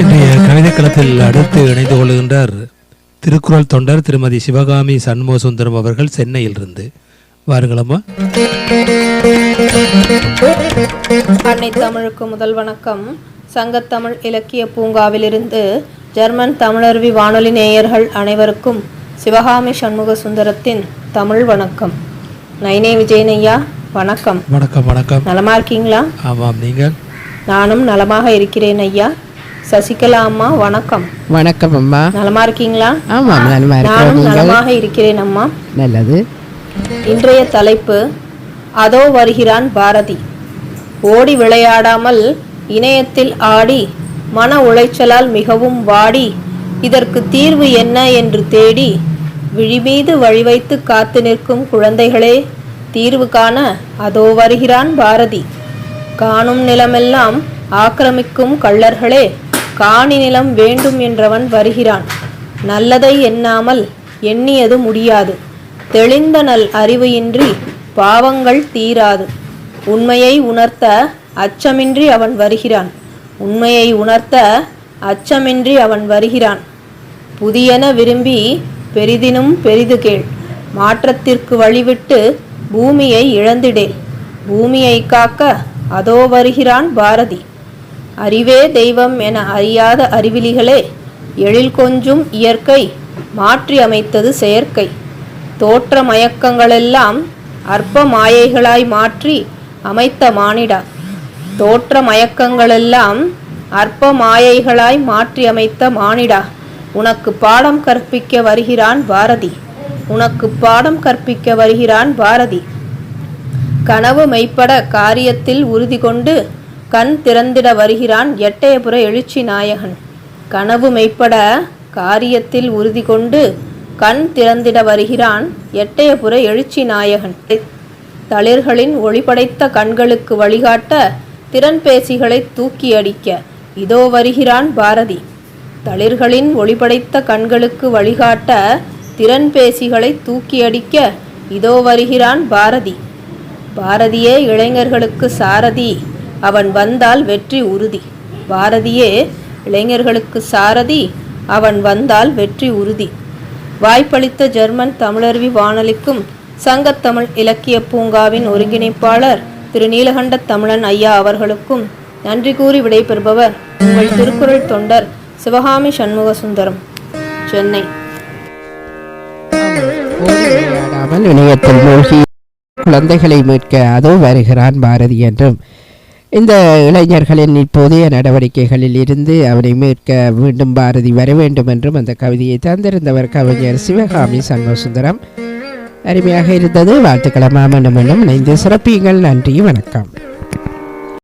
இன்றைய கவிதைக்களத்தில் அடுத்து இணைந்து கொள்கின்றார் திருக்குறள் தொண்டர் திருமதி சிவகாமி சண்முக சுந்தரம் அவர்கள் சென்னையிலிருந்து. வாருங்களம்மா அன்னை தமிழுக்கு முதல் வணக்கம். சங்கத்தமிழ் இலக்கிய பூங்காவிலிருந்து ஜெர்மன் தமிழருவி வானொலி நேயர்கள் அனைவருக்கும் சிவகாமி சண்முக சுந்தரத்தின் தமிழ் வணக்கம். நைனே விஜயன் ஐயா வணக்கம். வணக்கம் வணக்கம். நலமா இருக்கீங்களா? ஆமாம் நீங்கள்? நானும் நலமாக இருக்கிறேன் ஐயா. சசிகலா அம்மா வணக்கம். வணக்கம் அம்மா. நலமா இருக்கீங்களா? ஆமாம் நலமா நானும் நலமாக இருக்கிறேன் அம்மா. நல்லது. இன்றைய தலைப்பு அதோ வருகிறான் பாரதி. ஓடி விளையாடாமல் இணையத்தில் ஆடி மன உளைச்சலால் மிகவும் வாடி இதற்கு தீர்வு என்ன என்று தேடி விழிமீது வழிவைத்து காத்து நிற்கும் குழந்தைகளே தீர்வு காண அதோ வருகிறான் பாரதி. காணும் நிலமெல்லாம் ஆக்கிரமிக்கும் கள்ளர்களே காணி நிலம் வேண்டும் என்றவன் வருகிறான். நல்லதை எண்ணாமல் எண்ணியது முடியாது. தெளிந்த நல் அறிவு இன்றி பாவங்கள் தீராது. உண்மையை உணர்த்த அச்சமின்றி அவன் வருகிறான். உண்மையை உணர்த்த அச்சமின்றி அவன் வருகிறான். புதியன விரும்பி பெரிதினும் பெரிது கேள். மாற்றத்திற்கு வழிவிட்டு பூமியை இழந்திடேல் பூமியை காக்க அதோ வருகிறான் பாரதி. அறிவே தெய்வம் என அறியாத அறிவிலிகளே எழில் கொஞ்சும் இயற்கை மாற்றி அமைத்தது செயற்கை. தோற்ற மயக்கங்களெல்லாம் அற்ப மாயைகளாய் மாற்றி அமைத்த மானிடா. தோற்ற மயக்கங்களெல்லாம் அற்ப மாயைகளாய் மாற்றி அமைத்த மானிடா. உனக்கு பாடம் கற்பிக்க வருகிறான் பாரதி. உனக்கு பாடம் கற்பிக்க வருகிறான் பாரதி. கனவு மெய்ப்பட காரியத்தில் உறுதி கொண்டு கண் திறந்திட வருகிறான் எட்டயபுர எழுச்சி நாயகன். கனவு மெய்ப்பட காரியத்தில் உறுதி கொண்டு கண் திறந்திட வருகிறான் எட்டயபுர எழுச்சி நாயகன். தளிர்களின் ஒளிபடைத்த கண்களுக்கு வழிகாட்ட திறன்பேசிகளை தூக்கி அடிக்க இதோ வருகிறான் பாரதி. தளிர்களின் ஒளிபடைத்த கண்களுக்கு வழிகாட்ட திறன்பேசிகளை தூக்கி அடிக்க இதோ வருகிறான் பாரதி. பாரதியே இளைஞர்களுக்கு சாரதி. அவன் வந்தால் வெற்றி உறுதி. பாரதியே இளைஞர்களுக்கு சாரதி அவன் வந்தால் வெற்றி உறுதி. வாய்ப்பளித்த ஜெர்மன் தமிழருவி வானொலிக்கும் சங்கத்தமிழ் இலக்கிய பூங்காவின் ஒருங்கிணைப்பாளர் திரு நீலகண்ட தமிழன் ஐயா அவர்களுக்கும் நன்றி கூறி விடைபெறுபவர் உங்கள் திருக்குறள் தொண்டர் சிவகாமி சண்முக சுந்தரம் சென்னை. விளையாடாமல் இணையத்தில் மூழ்கி குழந்தைகளை மீட்க அதோ வருகிறான் பாரதி என்றும் இந்த இளைஞர்களின் இப்போதைய நடவடிக்கைகளில் இருந்து அவனை மீட்க மீண்டும் பாரதி வர வேண்டும் என்றும் அந்த கவிதையை தந்திருந்தவர் கவிஞர் சிவகாமி சண்முகசுந்தரம். அருமையாக இருந்தது. வாழ்த்துக்களமா மீண்டும் மீண்டும் இணைந்து சிறப்பியுங்கள். நன்றி. வணக்கம்.